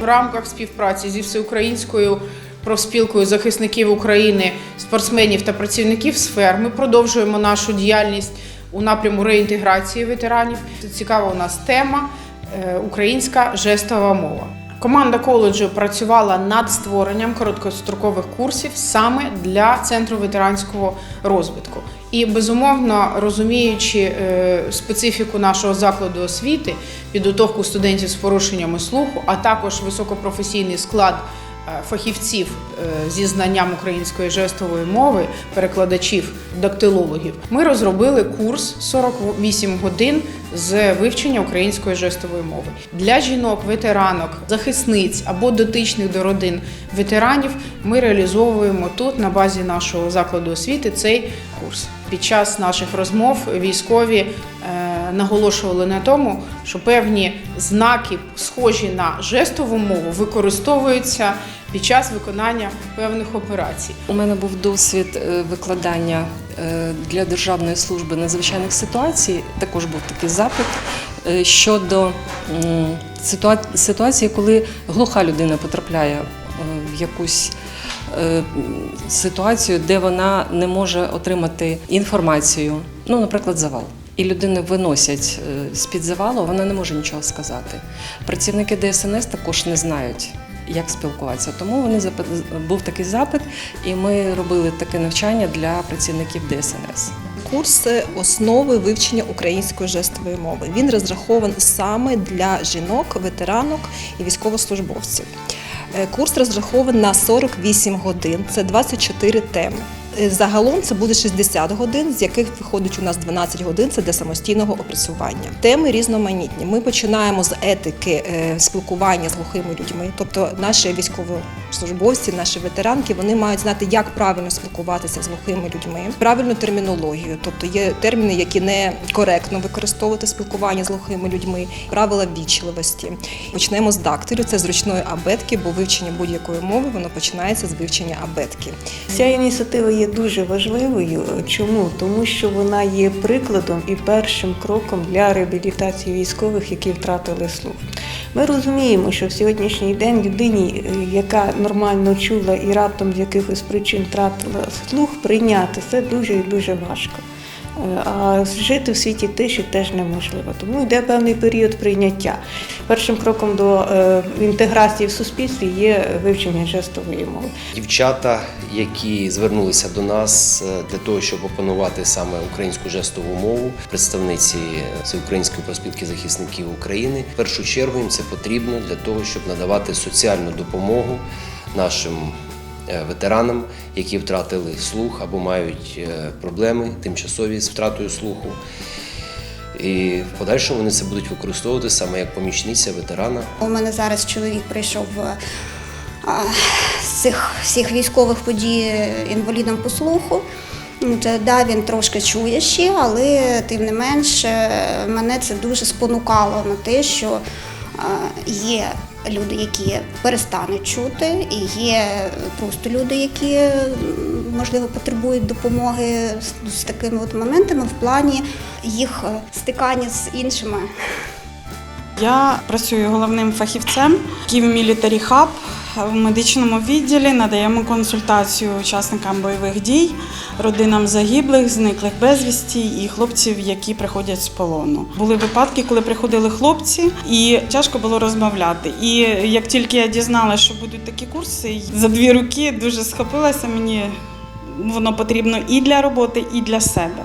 В рамках співпраці зі всеукраїнською профспілкою захисників України, спортсменів та працівників сфер ми продовжуємо нашу діяльність у напряму реінтеграції ветеранів. Цікава у нас тема е, українська жестова мова. Команда коледжу працювала над створенням короткострокових курсів саме для центру ветеранського розвитку. І безумовно розуміючи е, специфіку нашого закладу освіти, підготовку студентів з порушеннями слуху, а також високопрофесійний склад фахівців е, зі знанням української жестової мови, перекладачів, дактилологів, ми розробили курс 48 годин з вивчення української жестової мови для жінок, ветеранок, захисниць або дотичних до родин ветеранів. Ми реалізовуємо тут на базі нашого закладу освіти цей курс. Під час наших розмов військові е, наголошували на тому, що певні знаки, схожі на жестову мову, використовуються під час виконання певних операцій. У мене був досвід е, викладання е, для Державної служби надзвичайних ситуацій. Також був такий запит е, щодо ситуації, коли глуха людина потрапляє в якусь ситуацію, де вона не може отримати інформацію, ну, наприклад, завал. І людину виносять е, з-під завалу, вона не може нічого сказати. Працівники ДСНС також не знають, як спілкуватися. Тому вони запит- був такий запит, і ми робили таке навчання для працівників ДСНС. Курс основи вивчення української жестової мови. Він розрахований саме для жінок, ветеранок і військовослужбовців. Е, Курс розрахований на 48 годин, це 24 теми. Е, Загалом це буде 60 годин, з яких виходить у нас 12 годин це для самостійного опрацювання. Теми різноманітні. Ми починаємо з етики е, спілкування з глухими людьми, тобто наші військовослужбовці, наші ветеранки, вони мають знати, як правильно спілкуватися з глухими людьми, правильну термінологію, тобто є терміни, які не коректно використовувати в спілкуванні з глухими людьми, правила вічливості. Почнемо з дактилю, це зручної абетки, бо вивчення будь-якої мови воно починається з вивчення абетки. Ця ініціатива є дуже важливою. Чому? Тому що вона є прикладом і першим кроком для реабілітації військових, які втратили слух. Ми розуміємо, що в сьогоднішній день людині, е, яка нормально чула і раптом з якихось причин втратила слух, прийняти це дуже і дуже важко. Е, А жити в світі тиші теж неможливо. Тому йде певний період прийняття. Першим кроком до е, інтеграції в суспільстві є вивчення жестової мови. Дівчата, які звернулися до нас е, для того, щоб опанувати саме українську жестову мову, представниці Всеукраїнської проспілки захисників України. В першу чергу їм це потрібно для того, щоб надавати соціальну допомогу нашим е, ветеранам, які втратили слух або мають проблеми тимчасові з втратою слуху. І в подальшому вони це будуть використовувати саме як помічниця ветерана У мене зараз чоловік прийшов е, з цих всіх військових подій інвалідом по слуху. Ну, да, він трошки чує ще, але тим не менш е, мене це дуже спонукало на те, що е, є люди, які перестануть чути, і є просто люди, які можливо потребують допомоги з, такими от моментами в плані їх е, стикання з іншими Я працюю головним фахівцем Київ Military Hub в медичному відділі. Надаємо консультацію учасникам бойових дій, родинам загиблих, зниклих безвісті і хлопців, які приходять з полону. Були випадки, коли приходили хлопці, і тяжко було розмовляти. І як тільки я дізналася, що будуть такі курси, за дві руки дуже схопилася. Мені воно потрібно і для роботи, і для себе.